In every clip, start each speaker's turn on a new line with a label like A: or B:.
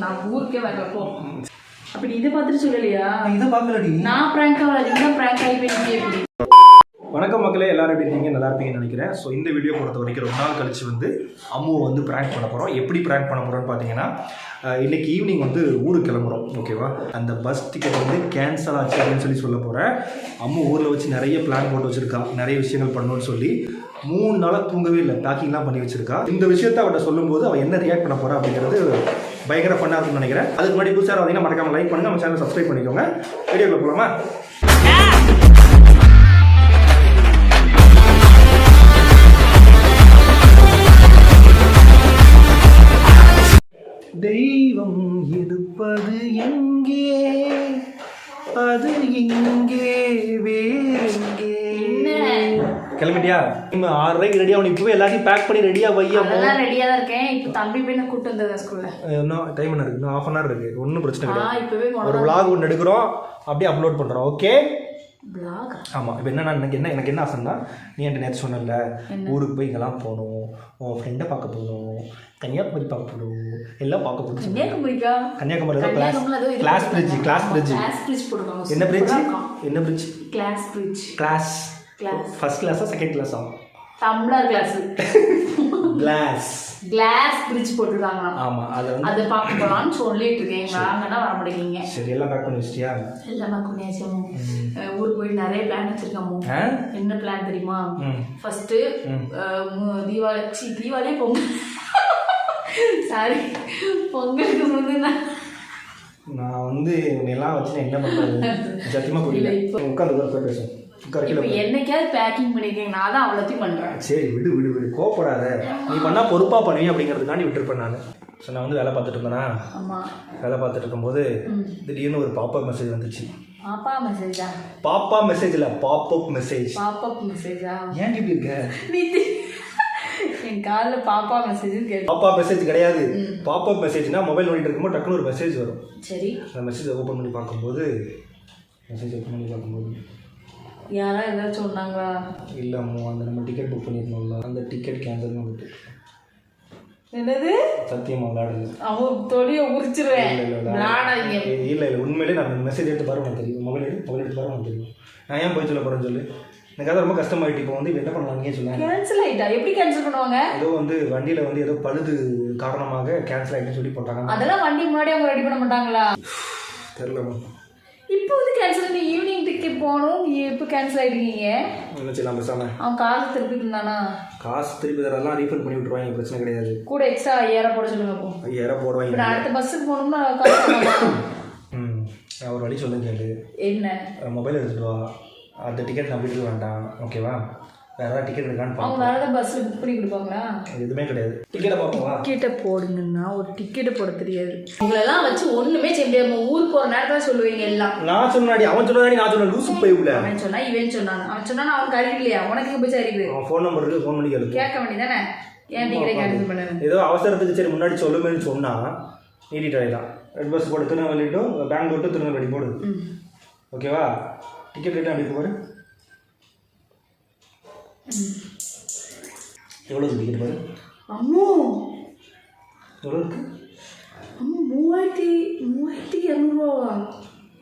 A: நான் ஊருக்கே வரல போ அப்படி இதை பார்த்துட்டு சொல்லலையா?
B: இதை பார்க்கலடி.
A: நான் பிராங்க் ஆகல நீங்க பிராங்க் ஆகி போய் எப்படி
B: வணக்கம் மக்களே எல்லாரும் எப்படி இருக்கீங்க? நல்லா இருப்பீங்கன்னு நினைக்கிறேன். ஸோ இந்த வீடியோ பொறுத்த வரைக்கும் ரொம்ப நாள் கழிச்சு வந்து அம்முவை வந்து ப்ராங்க் பண்ண போகிறோம் எப்படி ப்ராங்க் பண்ண போகிறோம்னு பார்த்தீங்கன்னா அஹ், இன்னைக்கு ஈவினிங் வந்து ஊருக்கு கிளம்புறோம். ஓகேவா அந்த பஸ் டிக்கெட் வந்து கேன்சல் ஆச்சு அப்படின்னு சொல்லி சொல்ல போகிறேன் அம்மு ஊரில் வச்சு நிறைய பிளான் போட்டு வச்சிருக்கா. நிறைய விஷயங்கள் பண்ணணும்னு சொல்லி மூணு நாளாக தூங்கவே இல்லை. பேக்கிங்லாம் பண்ணி வச்சிருக்கா. இந்த விஷயத்த அவட்ட சொல்லும்போது அவள் என்ன ரியாக்ட் பண்ண போறா அப்படிங்கிறது பயங்கர ஃபன்னாக இருக்கும்னு நினைக்கிறேன். அதுக்கு முன்னாடி புதுசாக பார்த்தீங்கன்னா மறக்காம லைக் பண்ணுங்க. நம்ம சேனல் சப்ஸ்கிரைப் பண்ணிக்கோங்க. வீடியோக்குள்ள போகலாமா தெய்வம் இருப்பது எங்கே? அது இங்கே. கிளம்பிட்டியா? இன்னும் ஆறரைக்கு ரெடியாக உனக்கு இப்பவே எல்லாத்தையும் பேக் பண்ணி ரெடியாக வையா
A: அதெல்லாம் ரெடியா தான் இருக்கேன். இப்போ தம்பி போய் கூட்டு வந்ததா ஸ்கூல்ல
B: இன்னும் டைம் என்ன இருக்கு? இன்னும் ஆஃப் அன் ஹவர் இருக்கு. ஒன்றும் பிரச்சனை கிடையாது. ஒரு vlog ஒன்று எடுக்கிறோம். அப்படியே அப்லோட் பண்ணுறோம் ஓகே ஆமாம் இப்போ என்ன எனக்கு என்ன எனக்கு என்ன ஆசைன்னா நீ என்கிட்ட நேற்று சொன்னல ஊருக்கு போய் இங்கெல்லாம் போகணும். உன் ஃப்ரெண்டை பார்க்க போகணும். கன்னியாகுமரி பார்க்க போகணும். எல்லாம் பார்க்க போகணும்.
A: கன்னியாகுமரிக்கா?
B: கன்னியாகுமரி ஏதோ கிளாஸ் பிரிட்ஜ் கிளாஸ் பிரிட்ஜ் என்ன பிரிட்ஜ். என்ன bridge
A: glass bridge
B: glass
A: Class.
B: First கிளாஸா செகண்ட் கிளாஸா
A: tumbler glass
B: glass
A: glass bridge போட்டுருக்காங்க
B: ஆமாம் அதை வந்து
A: அதை பார்க்க போலாம்னு சொல்லிட்டு இருக்கேன். வாங்கன்னா வர மாட்டேங்க
B: சரி எல்லாம் பேக் பண்ணி வச்சிட்டியா
A: எல்லாமே குனியாச்சும் ஊருக்கு போய் நிறைய பிளான் வச்சிருக்கோம் என்ன பிளான் தெரியுமா? ஃபர்ஸ்ட் தீபாவளி சி தீபாவளியே பொங்கல். சாரி பொங்கலுக்கு முந்தின
B: நான் வந்து எல்லாம் வச்சு என்ன பண்ணுறது சத்தியமாக புரியல. உட்காந்து போய்
A: என்னைக்காவது பேக்கிங் பண்ணிருக்கேன் நான் தான் அவ்வளோத்தையும் பண்றேன்.
B: சரி விடு விடு விடு. கோப்படாத நீ பண்ணால் பொறுப்பாக பண்ணுவி அப்படிங்கிறதுக்காண்டி விட்டுருப்பேன் நான். ஸோ நான் வந்து வேலை பார்த்துட்டு இருந்தேனா? வேலை பார்த்துட்டு இருக்கும்போது திடீர்னு ஒரு பாப்பப் மெசேஜ் வந்துச்சு.
A: பாப்பா மெசேஜா
B: பாப்பா மெசேஜ் இல்லை பாப்பப் மெசேஜ்
A: பாப்பா மெசேஜா
B: ஏன் இப்படி இருக்க?
A: நீ என் காலில் பாப்பா மெசேஜ் கேட்டு
B: பாப்பா மெசேஜ் கிடையாது. பாப்பப் மெசேஜ்னா மொபைல் நோண்டிட்டு இருக்கும்போது டக்குனு ஒரு மெசேஜ் வரும்.
A: சரி.
B: அந்த மெசேஜை ஓப்பன் பண்ணி பார்க்கும்போது மெசேஜ் ஓப்பன் பண்ணி பார்க்கும்போது
A: யாரா ஏதாச்சும் சொன்னாங்களா?
B: இல்லை அம்மா அந்த நம்ம டிக்கெட் புக் பண்ணியிருந்தோம்ல அந்த டிக்கெட் கேன்சல் வந்துட்டு
A: என்னது?
B: சத்தியமா விளையாடுது
A: அவன் தொழிய உரிச்சிருவேன்.
B: இல்ல, இல்ல, இல்ல.
A: விளையாடாதீங்க.
B: இல்லை இல்லை உண்மையிலே நான் மெசேஜ் எடுத்து பாரு உனக்கு தெரியும். மொபைல் எடுத்து மொபைல் எடுத்து பாரு உனக்கு தெரியும். நான் ஏன் போய் சொல்ல போகிறேன்னு சொல்லு? எனக்கு அது ரொம்ப கஷ்டமாயிட்டு இப்போ வந்து என்ன பண்ணலாம்னு சொன்னேன்
A: கேன்சல் ஆயிட்டா? எப்படி கேன்சல் பண்ணுவாங்க?
B: ஏதோ வந்து வண்டியில் வந்து ஏதோ பழுது காரணமாக கேன்சல் ஆகிட்டுன்னு சொல்லி போட்டாங்க.
A: அதெல்லாம் வண்டி முன்னாடி அவங்க ரெடி பண்ண மாட்டாங்களா?
B: தெரிலமா
A: இப்போ வந்து கேன்சல் பண்ணி ஈவினிங் டிக்கெட் போகணும். நீ எப்போ கேன்சல் ஆயிடுவீங்க.
B: என்ன செய்யலாம் பேசாம
A: அவன் காசு திருப்பி இருந்தானா?
B: காசு திருப்பி தரெல்லாம் ரீஃபண்ட் பண்ணி விட்ருவாங்க பிரச்சனை கிடையாது.
A: கூட எக்ஸ்ட்ரா ஐயாயிரம் போட சொல்லுங்க அப்போ.
B: ஐயாயிரம்
A: இப்போ
B: போடுவாங்க
A: அடுத்த பஸ்ஸுக்கு போகணும்னா காசு
B: ஒரு வழி சொல்லுங்க
A: என்ன?
B: மொபைல் எடுத்துட்டு வா. அந்த டிக்கெட் நான் வீட்டுக்கு வேண்டாம் ஓகேவா வேறு ஏதாவது டிக்கெட் இருக்கான்னு
A: அவங்க வேற ஏதாவது பஸ்ஸில் புக் பண்ணி கொடுப்பாங்களா?
B: எதுவுமே கிடையாது. டிக்கெட்டை பார்ப்போம்?
A: டிக்கெட்டை போடுங்கன்னா ஒரு டிக்கெட்டை போட தெரியாது. உங்களெல்லாம் வச்சு ஒண்ணுமே செய்ய முடியாது. ஊருக்கு போகிற நேரத்தில் சொல்லுவீங்க எல்லாம்.
B: நான் சொன்னாடி அவன் சொன்னதாடி நான் சொன்ன லூசு போய் உள்ள.
A: அவன் சொன்னா இவன் சொன்னான். அவன் சொன்னா அவனுக்கு அறிவு இல்லையா? உனக்கு எங்க போய் அறிவு?
B: அவன் ஃபோன் நம்பர் இருக்கு ஃபோன் பண்ணி கேளு.
A: கேட்க வேண்டியதானே? ஏன் டிக்கெட்டை கேன்சல் பண்ணு
B: ஏதோ அவசரத்துக்கு சரி முன்னாடி சொல்லுமேன்னு சொன்னா நீட்டிட்டு ஆகிட்டான் ரெட் பஸ் போட்டு திருநெல்வேலி டு பெங்களூர் டு திருநெல்வேலி போடு
A: ம்.
B: ஓகேவா டிக்கெட் ரேட் அப்படி பாரு எவ்வளோ டிக்கெட் பாரு.
A: அம்மோ!
B: எவ்வளோ இருக்கு?
A: அம்மா மூவாயிரத்தி மூவாயிரத்தி இரநூறுவா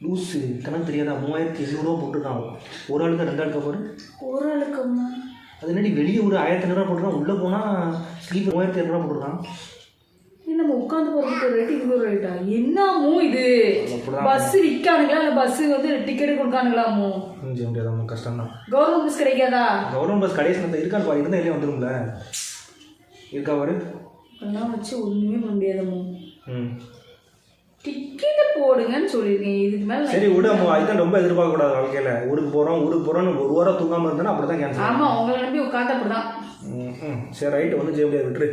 B: லூஸு கணக்கு தெரியாதா? மூவாயிரத்தி எண்ணூறுவா போட்டுருக்கான். ஒரு ஆளுக்கு ரெண்டு ஆளுக்கு பாரு.
A: ஒரு ஆளுக்கு அம்மா.
B: அது என்னடி வெளியே ஒரு ஆயிரத்தி ஐநூறுவா போட்டுருக்கான் உள்ளே போனால் ஸ்லீப்பர் மூவாயிரத்தி இரநூறுவா போட்டுருக்கான்.
A: நம்ம உட்காந்து போகிறதுக்கு ரேட் இது ஒரு ரேட்டா என்னமோ இது?
B: அப்படிதான்.
A: பஸ் விற்கானுங்களா இல்லை பஸ் வந்து டிக்கெட் கொடுக்கானுங்களாமோ
B: ஒன்றும் செய்ய முடியாது கஷ்டம் தான்
A: கவர்மெண்ட் பஸ் கிடைக்காதா?
B: கவர்மெண்ட் பஸ் கடைசி நேரத்தில் இருக்கான்னு பாரு இருந்தால் இல்லையே வந்துடும்ல இருக்கா பாரு.
A: அதெல்லாம் வச்சு ஒன்றுமே பண்ண முடியாதம்மோ.
B: ம்.
A: டிக்கெட்டை போடுங்கன்னு சொல்லியிருக்கேன். இதுக்கு மேலே
B: சரி விடு அம்மா. அதுதான் ரொம்ப எதிர்பார்க்க கூடாது வாழ்க்கையில். ஊருக்கு போகிறோம் ஊருக்கு போகிறோம்னு ஒரு வாரம் தூங்காமல் இருந்தேன்னா அப்படி தான் கேன்சல்
A: ஆமாம் உங்களை நம்பி உட்காந்து அப்படிதான்.
B: ம் ம் சரி ரைட்டு வந்து செய்ய முடியாது. விட்டுரு.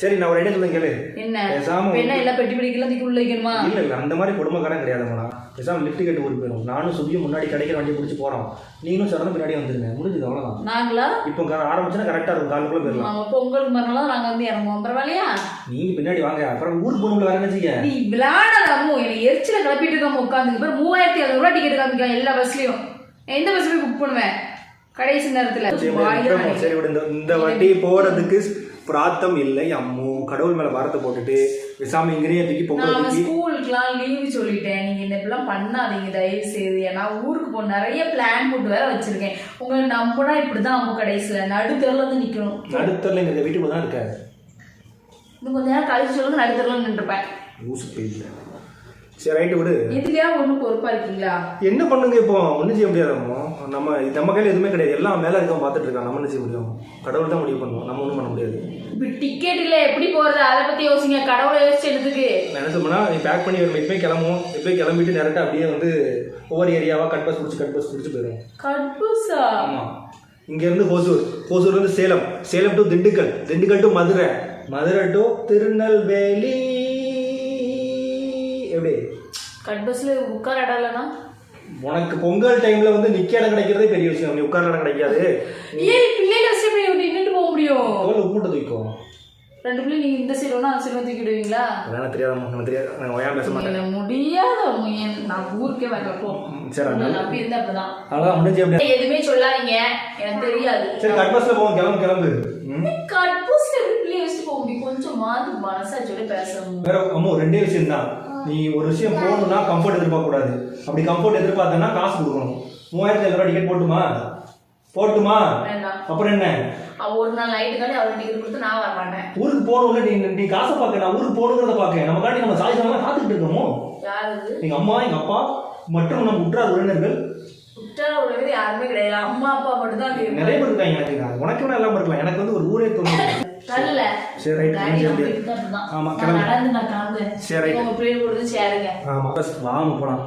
B: சரி நான் ஒரு ஐடியா சொல்லுங்க கேளு.
A: என்ன?
B: பேசாம
A: இப்ப என்ன எல்லாம் பெட்டி பிடிக்கலாம் தூக்கி உள்ள வைக்கணுமா?
B: இல்லை இல்லை அந்த மாதிரி குடும்பக்காரன் கிடையாதுங்கண்ணா பேசாமல் லிஃப்ட் கேட்டு ஊருக்கு போயிடும் நானும் சுபியும் முன்னாடி கிடைக்கிற வண்டியை பிடிச்சி போகிறோம் நீங்களும் சிறந்த பின்னாடி வந்துருங்க. முடிஞ்சது அவ்வளோதான்
A: நாங்களா?
B: இப்போ ஆரம்பிச்சுன்னா கரெக்டாக இருக்கும். காலுக்குள்ளே போயிடலாம்
A: அப்போ உங்களுக்கு மறுநாள் நாங்கள் வந்து இறங்குவோம். பரவாயில்லையா?
B: நீங்கள் பின்னாடி வாங்க. அப்புறம் ஊருக்கு போகணும்ல வேற என்ன
A: நீ விளையாடாத அம்மு. எனக்கு எரிச்சல கிளப்பிட்டு இருக்காம உட்காந்து மூவாயிரத்தி இரநூறுவா டிக்கெட் காமிக்கான் எல்லா பஸ்லயும் எந்த பஸ்ல புக் பண்ணுவேன்? கடைசி நேரத்துல
B: சரி, விடு இந்த- வண்டி போகிறதுக்கு பிராத்தம் இல்லை. அம்மு கடவுள் மேலே பாரத்தை போட்டுட்டு விசாமி இங்கேயே தூக்கி பொங்கல்
A: ஸ்கூலுக்குலாம் லீவு சொல்லிட்டேன். நீங்க இந்த இப்பெல்லாம் பண்ணாதீங்க தயவு செய்து ஏன்னா ஊருக்கு போ நிறைய பிளான் போட்டு வேற வச்சிருக்கேன். உங்களை நம்பினா இப்படிதான் அம்மு கடைசியில. நடுத்தரில் வந்து நிக்கணும்.
B: நடுத்தரில் எங்கள் வீட்டுக்கு தான் இருக்க
A: இன்னும் கொஞ்ச நேரம் கழிச்சு சொல்லுங்க நடுத்தரில் நின்றுப்பேன்.
B: சரி ரைட்டு விடு.
A: எதுலையா ஒன்றும் பொறுப்பா இருக்கீங்களா?
B: என்ன பண்ணுங்க இப்போ? ஒன்றும் செய்ய முடியாதம்மோ நம்ம நம்ம கையில் எதுவுமே கிடையாது. எல்லாம் மேலே இருக்கவன் பார்த்துட்டு இருக்கான். நம்ம என்ன செய்ய முடியும்? கடவுள் தான் முடிவு பண்ணுவோம் நம்ம ஒன்றும் பண்ண முடியாது.
A: இப்ப டிக்கெட் இல்ல எப்படி போறது? அதை பத்தி யோசிங்க. கடவுளை யோசிச்சு எடுத்துக்கு
B: நான் என்ன சொன்னா நீ பேக் பண்ணி வரும். இப்போ கிளம்புவோம். இப்போ கிளம்பிட்டு டேரெக்டாக அப்படியே வந்து ஒவ்வொரு ஏரியாவாக கட் பஸ் பிடிச்சி கட் பஸ் பிடிச்சி போயிடும்
A: கட்புசா
B: ஆமாம் இங்கேருந்து Hosur. ஹோசூர்லேருந்து Salem. Salem to Dindigul. Dindigul to Madurai. Madurai to Tirunelveli. எப்படி?
A: கட்பஸ்ல உட்கார இடம் இல்லைன்னா
B: உனக்கு பொங்கல் டைம்ல வந்து நிக்க இடம் கிடைக்கிறதே பெரிய விஷயம். நீ உட்கார இடம் கிடைக்காது.
A: ஏன் பிள்ளைல வச்சு எப்படி நின்றுட்டு போக முடியும்?
B: தோல் உப்புட்ட தூக்கும்
A: ரெண்டு பிள்ளை நீங்க இந்த சைடு ஒன்றா அந்த சைடு தூக்கி விடுவீங்களா
B: அதெல்லாம் தெரியாதம்மா எனக்கு தெரியாது. நான் ஒயா பேச மாட்டேன்?
A: முடியாத முயன் நான் ஊருக்கே வரல போ
B: சரி.
A: நம்பி இருந்தா அப்படிதான்.
B: அதான் செய்ய முடியாது
A: எதுவுமே சொல்லாதீங்க. எனக்கு தெரியாது.
B: சரி கட் பஸ்ல போவோம். கிளம்பு கிளம்பு. ம்.
A: கட்பூஸ்ல எப்படி பிள்ளைய வச்சுட்டு போக முடியும்? கொஞ்சம் மாது மனசாச்சோட பேசணும்.
B: வேற அம்மா ரெண்டே விஷயம் தான் நீ ஒரு விஷயம் போகணும்னா கம்ஃபர்ட் எதிர்பார்க்க கூடாது அப்படி கம்ஃபர்ட் எதிர்பார்த்தனா காசு கொடுக்கணும். மூவாயிரத்தி எழுநூறு டிக்கெட் போட்டுமா? போட்டுமா? அப்புறம் என்ன?
A: ஒரு நாள் நைட்டு காட்டி அவளுக்கு டிக்கெட் கொடுத்து நான் வர மாட்டேன்.
B: ஊருக்கு போகணும்ல நீ நீ காசை பார்க்க நான் ஊருக்கு போகணுங்கிறத பார்க்க. நம்ம காட்டி நம்ம சாய் சாயமா காத்துக்கிட்டு இருக்கணும்
A: யார் இது
B: எங்க அம்மா எங்க அப்பா மற்றும் நம்ம உற்றார் உறவினர்கள்.
A: குற்றால உலகத்துல யாருமே கிடையாது. அம்மா அப்பா மட்டும் தான்
B: நிறைய பேர் இருக்காங்க எனக்கு. உனக்கு எல்லாம் இருக்கலாம். எனக்கு வந்து ஒரு ஊரே தோணும்
A: நல்ல
B: சரி ரைட். ஆமா,
A: நான்
B: கிளம்பு. சரி.
A: உங்க பிள்ளைய கொடுத்து சேருங்க
B: ஆமா. பஸ் வாங்க போலாம்.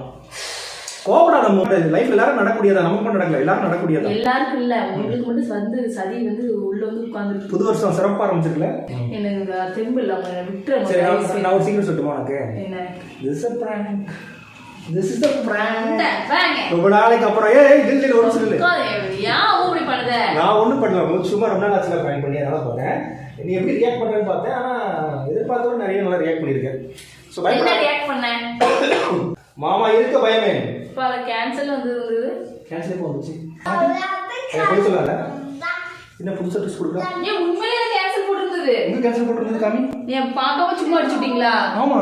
B: கோபடா நம்ம லைஃப்ல எல்லாரும் நடக்கூடியதா? நமக்கு மட்டும் நடக்கல. எல்லாரும் நடக்கூடியதா?
A: எல்லாருக்கும் இல்ல. உங்களுக்கு மட்டும் வந்து சதி வந்து உள்ள வந்து உட்கார்ந்துருக்கு.
B: புது வருஷம் சிறப்பா ஆரம்பிச்சிருக்கல
A: எனக்கு தெம்பு இல்ல விட்டுறேன்
B: சரி நான் ஒரு சீக்கிரம் சொல்லட்டுமா உனக்கு?
A: என்ன
B: this is prank this is prank
A: இந்த, வாங்க.
B: ரொம்ப நாளைக்கு அப்புறம் ஏய் இல்ல இல்ல ஒரு சொல்லு.
A: ஏன் அவன் இப்படி பண்ணுத?
B: நான் ஒண்ணும் பண்ணல. சும்மா ரொம்ப நாள் ஆச்சுல பிராங்க் பண்ணி அதனால போறேன். நீ எப்படி ரியாக்ட் பண்றேன்னு பார்த்தேன். ஆனா எதிர்பார்த்தோட நிறைய நல்லா ரியாக்ட் பண்ணிருக்கேன் ஸோ
A: என்ன
B: பயப்பட
A: react பண்ண?
B: மாமா இருக்க பயமே.
A: இப்ப அதை cancel வந்து இருந்தது.
B: கேன்சல் எப்போ வந்துச்சு? போய் சொல்லல என்ன புதுசா ட்ரெஸ் கொடுக்குறா?
A: ஏன் உண்மையிலே cancel போட்டிருந்தது?
B: எங்க கேன்சல் போட்டுருந்தது காமி?
A: ஏன் பார்க்காம சும்மா அடிச்சு விட்டீங்களா?
B: ஆமா.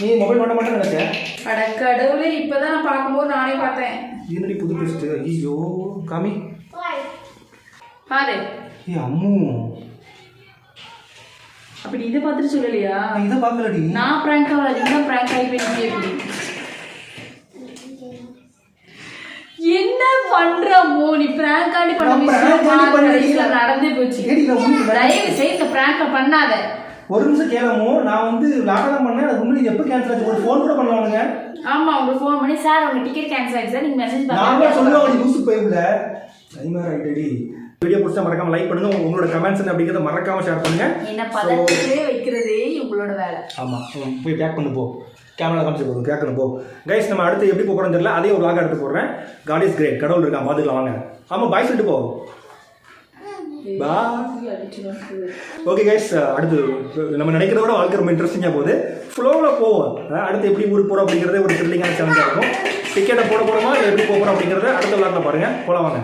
B: நீ மொபைல் பண்ண மாட்டேன்னு நினைச்சேன்
A: அட கடவுளே, இப்பதான் நான் பார்க்கும்போது நானே பார்த்தேன்.
B: என்னடி புது ட்ரெஸ் ஐயோ காமி.
A: பாரு.
B: ஏ அம்மு.
A: அப்படி இதை பார்த்துட்டு சொல்லலையா?
B: நான் இதை பார்க்கலடி.
A: நான் prank ஆகல, நீங்க தான் prank ஆகி போய் எப்படி? என்ன பண்ற? நீ prank ஆண்டி பண்ண
B: நான்
A: நடந்தே போச்சு.
B: நான்
A: தயவு செய்து அ பண்ணாத.
B: ஒரு நிமிஷம் கேளமோ நான் வந்து தான் பண்ணேன். அது இது எப்போ கேன்சல் ஆச்சு? ஒரு ஃபோன் கூட பண்ணலானுங்க
A: ஆமா உங்களுக்கு ஃபோன் பண்ணி சார் உங்க டிக்கெட் கேன்சல் ஆயிடுச்சு. சார் நீங்க மெசேஜ்
B: நான்
A: பண்ணுங்க
B: சொல்லுவேன் நியூஸ் போயிடல டைம் வேறு ஆகிட்டடி வீடியோ பிடிச்சா மறக்காம லைக் பண்ணுங்க. உங்க- உங்களோட கமெண்ட்ஸ் அப்படிங்கிறத மறக்காம ஷேர் பண்ணுங்க.
A: என்ன பதட்டத்திலே வைக்கிறதே உங்களோட வேலை.
B: ஆமா. போய் பேக் பண்ணு போ. கேமரா காமிச்சு போதும் கேட்கணும் போ. கைஸ் நம்ம அடுத்து எப்படி போகிறோம் தெரியல அதே ஒரு vlog எடுத்து போடுறேன். காட் இஸ் கிரேட் கடவுள் இருக்கான் பார்த்துக்கலாம் வாங்க. ஆமா பாய் சொல்லிட்டு போ. ஓகே கைஸ் அடுத்து நம்ம நினைக்கிறத விட வாழ்க்கை ரொம்ப இன்ட்ரெஸ்டிங்காக போகுது. ஃப்ளோவில் போவோம். அடுத்து எப்படி ஊருக்கு போகிறோம் அப்படிங்கிறதே ஒரு த்ரில்லிங்கான சேலஞ்சாக இருக்கும். டிக்கெட்டை போட போகிறோமா இல்லை எப்படி போகிறோம் அப்படிங்கிறத அடுத்த விளாட்ல பாருங்கள் போகலாம் வாங்க.